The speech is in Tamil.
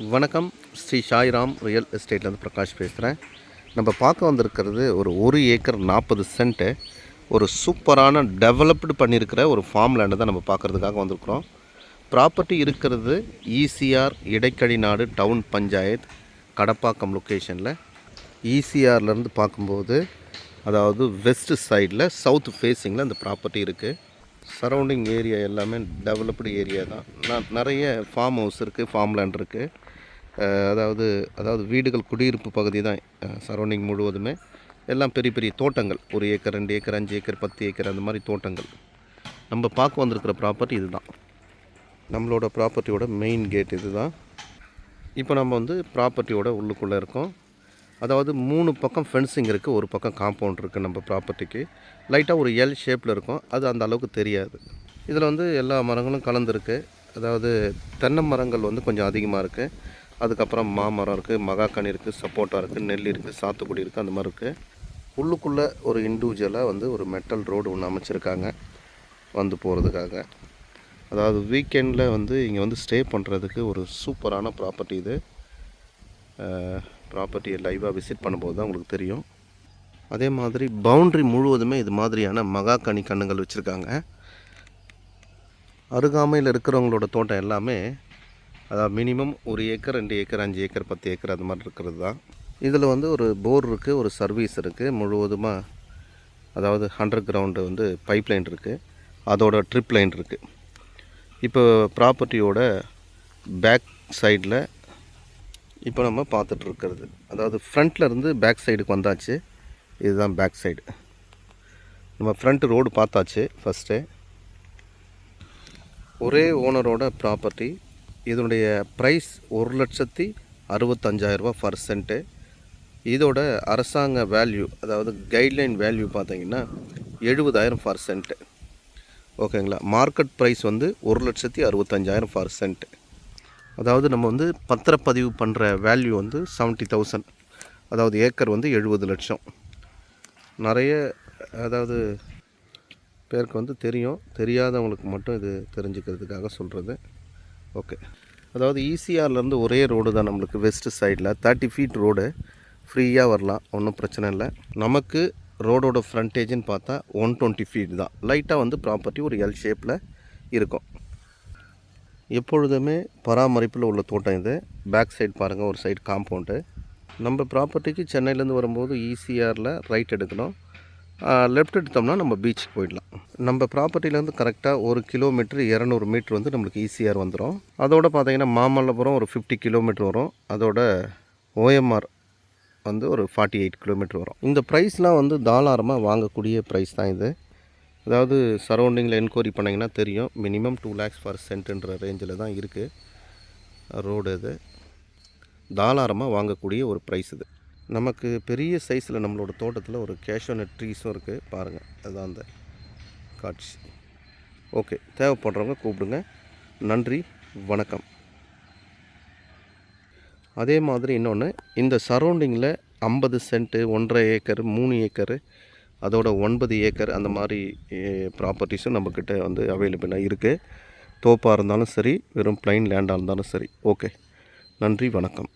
வணக்கம். ஸ்ரீ சாய்ராம் ரியல் எஸ்டேட்லேருந்து பிரகாஷ் பேசுகிறேன். நம்ம பார்க்க வந்திருக்கிறது ஒரு ஒரு ஏக்கர் நாற்பது சென்ட்டு. ஒரு சூப்பரான டெவலப்டு பண்ணியிருக்கிற ஒரு ஃபார்ம் லேண்டு தான் நம்ம பார்க்குறதுக்காக வந்திருக்கிறோம். ப்ராப்பர்ட்டி இருக்கிறது ஈசிஆர் இடைக்கழி நாடு டவுன் பஞ்சாயத் கடப்பாக்கம் லொக்கேஷனில். ஈசிஆர்லேருந்து பார்க்கும்போது அதாவது வெஸ்ட் சைடில் சவுத் ஃபேஸிங்கில் அந்த ப்ராப்பர்ட்டி இருக்குது. சரௌண்டிங் ஏரியா எல்லாமே டெவலப்டு ஏரியா தான். நான் நிறைய ஃபார்ம் ஹவுஸ் இருக்குது ஃபார்ம் லேண்ட் இருக்குது அதாவது அதாவது வீடுகள் குடியிருப்பு பகுதி தான் சரௌண்டிங் முழுவதுமே. எல்லாம் பெரிய பெரிய தோட்டங்கள். ஒரு ஏக்கர் ரெண்டு ஏக்கர் அஞ்சு ஏக்கர் பத்து ஏக்கர் அந்த மாதிரி தோட்டங்கள். நம்ம பார்க்க வந்திருக்கிற ப்ராப்பர்ட்டி இதுதான். நம்மளோட ப்ராப்பர்ட்டியோட மெயின் கேட் இதுதான். இப்போ நம்ம வந்து ப்ராப்பர்ட்டியோட உள்ளுக்குள்ளே இருக்கோம். அதாவது மூணு பக்கம் ஃபென்சிங் இருக்குது ஒரு பக்கம் காம்பவுண்ட் இருக்குது நம்ம ப்ராப்பர்ட்டிக்கு லைட்டாக ஒரு எல் ஷேப்பில் இருக்கும். அது அந்த அளவுக்கு தெரியாது. இதில் வந்து எல்லா மரங்களும் கலந்துருக்கு. அதாவது தென்னை மரங்கள் வந்து கொஞ்சம் அதிகமாக இருக்குது அதுக்கப்புறம் மாமரம் இருக்குது மகாக்கனி இருக்குது சப்போட்டா இருக்குது நெல் இருக்குது சாத்துக்குடி இருக்குது அந்த மாதிரி இருக்குது உள்ளுக்குள்ளே ஒரு இண்டிவிஜுவலாக வந்து ஒரு மெட்டல் ரோடு ஒன்று அமைச்சிருக்காங்க. வந்து போகிறதுக்காக அதாவது வீக்கெண்டில் வந்து இங்கே வந்து ஸ்டே பண்ணுறதுக்கு ஒரு சூப்பரான ப்ராப்பர்ட்டி இது. ப்ராப்பர்ட்டியை லைவாக விசிட் பண்ணும்போது தான் உங்களுக்கு தெரியும். அதே மாதிரி பவுண்ட்ரி முழுவதுமே இது மாதிரியான மகாக்கனி கண்ணுங்கள் வச்சுருக்காங்க. அருகாமையில் இருக்கிறவங்களோட தோட்டம் எல்லாமே அதாவது மினிமம் ஒரு ஏக்கர் ரெண்டு ஏக்கர் அஞ்சு ஏக்கர் பத்து ஏக்கர் அது மாதிரி இருக்கிறது தான். இதில் வந்து ஒரு போர் இருக்குது ஒரு சர்வீஸ் இருக்குது முழுவதுமாக அதாவது ஹண்ட்ரட் கிரவுண்டு வந்து பைப் லைன் இருக்குது அதோட ட்ரிப் லைன் இருக்குது இப்போ ப்ராப்பர்ட்டியோட பேக் சைடில் இப்போ நம்ம பார்த்துட்டு இருக்கிறது அதாவது ஃப்ரண்ட்டில் இருந்து பேக் சைடுக்கு வந்தாச்சு. இதுதான் பேக் சைடு நம்ம ஃப்ரண்ட் ரோடு பார்த்தாச்சு ஃபஸ்ட்டு ஒரே ஓனரோட ப்ராப்பர்ட்டி இதனுடைய ப்ரைஸ் ஒரு லட்சத்தி அறுபத்தஞ்சாயிரரூபா பர் சென்ட்டு இதோட அரசாங்க வேல்யூ அதாவது கைட்லைன் வேல்யூ பார்த்தீங்கன்னா எழுபதாயிரம் பர் சென்ட்டு ஓகேங்களா மார்க்கெட் ப்ரைஸ் வந்து ஒரு லட்சத்தி அறுபத்தஞ்சாயிரம் பர் சென்ட்டு அதாவது நம்ம வந்து பத்திரப்பதிவு பண்ணுற வேல்யூ வந்து செவன்ட்டி தௌசண்ட் அதாவது ஏக்கர் வந்து எழுபது லட்சம். நிறைய அதாவது பேருக்கு வந்து தெரியும். தெரியாதவங்களுக்கு மட்டும் இது தெரிஞ்சுக்கிறதுக்காக சொல்கிறது ஓகே அதாவது ஈசிஆர்லேருந்து ஒரே ரோடு தான் நம்மளுக்கு வெஸ்ட் சைடில் தேர்ட்டி ஃபீட் ரோடு ஃப்ரீயாக வரலாம். ஒன்றும் பிரச்சனை இல்லை. நமக்கு ரோடோட ஃப்ரண்டேஜ்னு பார்த்தா ஒன் டுவெண்ட்டி ஃபீட் தான். லைட்டாக வந்து ப்ராப்பர்ட்டி ஒரு எல் ஷேப்பில் இருக்கும். எப்பொழுதுமே பராமரிப்பில் உள்ள தோட்டம் இது. பேக் சைடு பாருங்கள் ஒரு சைடு காம்பவுண்டு நம்ம ப்ராப்பர்ட்டிக்கு சென்னையிலேருந்து வரும்போது ஈசிஆரில் ரைட் எடுக்கணும். லெஃப்ட் எடுத்தோம்னா நம்ம பீச்சுக்கு போயிடலாம். நம்ம ப்ராப்பர்ட்டிலேருந்து கரெக்டாக ஒரு கிலோமீட்டர் இரநூறு மீட்ரு வந்து நம்மளுக்கு ஈஸியாக வந்துடும் அதோட பார்த்திங்கன்னா மாமல்லபுரம் ஒரு ஃபிஃப்டி கிலோமீட்டர் வரும். அதோட ஓஎம்ஆர் வந்து ஒரு ஃபார்ட்டி எயிட் கிலோமீட்டர் வரும். இந்த ப்ரைஸ்லாம் வந்து தாராளமாக வாங்கக்கூடிய ப்ரைஸ் தான் இது. அதாவது சரௌண்டிங்கில் என்கொயரி பண்ணிங்கன்னா தெரியும். மினிமம் டூ லேக்ஸ் பர் சென்ட்டுன்ற ரேஞ்சில் தான் இருக்குது ரோடு இது. தாராளமாக வாங்கக்கூடிய ஒரு ப்ரைஸ் இது. நமக்கு பெரிய சைஸில் நம்மளோட தோட்டத்தில் ஒரு கேஷோனட் ட்ரீஸும் இருக்குது பாருங்கள் அதுதான் அந்த காட்சி. ஓகே தேவைப்படுறவங்க கூப்பிடுங்க. நன்றி. வணக்கம். அதே மாதிரி இன்னொன்று இந்த சரௌண்டிங்கில் ஐம்பது சென்ட்டு ஒன்றரை ஏக்கர் மூணு ஏக்கரு அதோட ஒன்பது ஏக்கர் அந்த மாதிரி ப்ராப்பர்ட்டிஸும் நம்மக்கிட்ட வந்து அவைலபிளாக இருக்குது தோப்பாக இருந்தாலும் சரி வெறும் பிளைன் லேண்டாக இருந்தாலும் சரி. ஓகே நன்றி வணக்கம்.